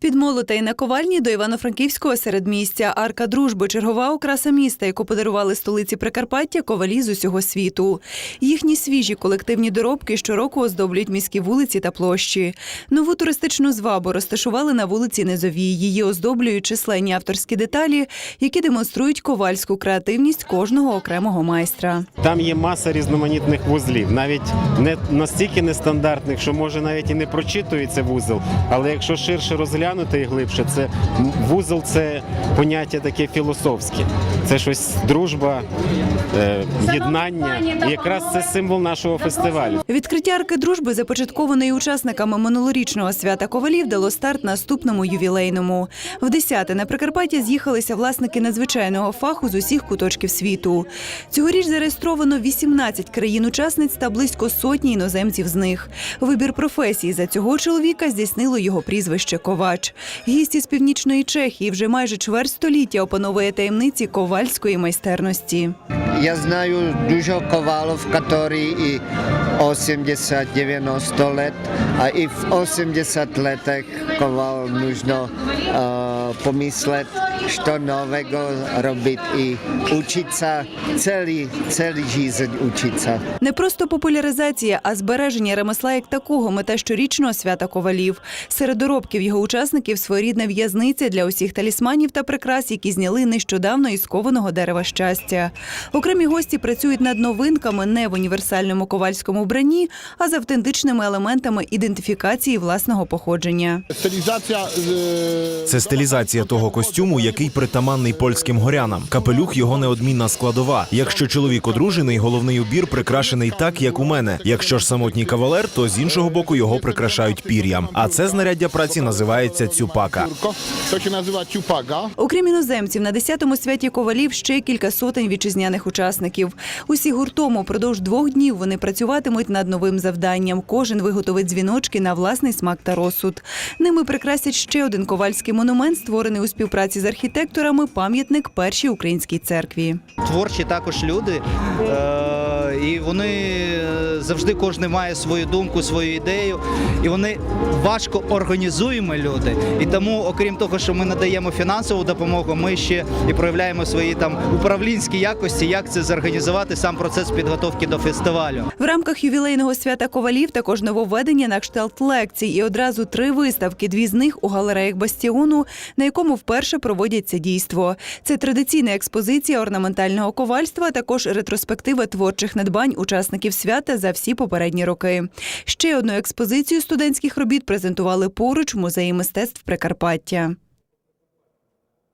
З-під молота і наковальні до Івано-Франківського середмістя арка дружби чергова окраса міста, яку подарували столиці Прикарпаття ковалі з усього світу. Їхні свіжі колективні доробки щороку оздоблюють міські вулиці та площі. Нову туристичну звабу розташували на вулиці Низовій. Її оздоблюють численні авторські деталі, які демонструють ковальську креативність кожного окремого майстра. Там є маса різноманітних вузлів, навіть не настільки нестандартних, що може навіть і не прочитується вузол. Але якщо ширше розглянути і глибше, це вузол це поняття таке філософське. Це щось дружба, е, єднання. І якраз це символ нашого фестивалю. Відкриття арки дружби, започаткованої учасниками минулорічного свята ковалів, дало старт наступному ювілейному. В десяте на Прикарпаття з'їхалися власники надзвичайного фаху з усіх куточків світу. Цьогоріч зареєстровано 18 країн-учасниць та близько сотні іноземців з них. Вибір професії за цього чоловіка здійснило його прізвище Ковач. Гість із північної Чехії вже майже чверть століття опановує таємниці ковальської майстерності. Я знаю дуже ковалов, які і 80-90 лет, а і в 80 летах ковал нужно е, помислити, що нового робити і учитися, цілий, цілий життя учитися. Не просто популяризація, а збереження ремесла як такого мета щорічного свята ковалів. Серед доробків його учасників своєрідна в'язниця для усіх талісманів та прикрас, які зняли нещодавно із кованого дерева щастя. Окремі гості працюють над новинками не в універсальному ковальському вбранні, а з автентичними елементами ідентифікації власного походження. E, Це стилізація того костюму, який притаманний польським горянам. Капелюх його неодмінна складова. Якщо чоловік одружений, головний убір прикрашений так, як у мене. Якщо ж самотній кавалер, то з іншого боку його прикрашають пір'ям. А це знаряддя праці називається цюпака. Окрім іноземців, на 10-му святі ковалів ще кілька сотень вітчизняних учасників. Усі гуртом упродовж двох днів вони працюватимуть над новим завданням. Кожен виготовить дзвіночки на власний смак та розсуд. Ними прикрасять ще один ковальський монумент, створений у співпраці з архітекторами. Пам'ятник першій українській церкві. творчі також люди, е, і вони е, завжди кожен має свою думку, свою ідею, і вони важко організуємо люди. І тому, окрім того, що ми надаємо фінансову допомогу, ми ще і проявляємо свої там управлінські якості, як це зорганізувати сам процес підготовки до фестивалю. В рамках ювілейного свята ковалів також нововведення на кшталт лекцій і одразу три виставки. Дві з них у галереях Бастіону, на якому вперше проводяться дійство. Це традиційна експозиція орнаментального ковальства, а також ретроспектива творчих надбань учасників свята за всі попередні роки. Ще одну експозицію студентських робіт презентували поруч в музеї мистецтв Прикарпаття.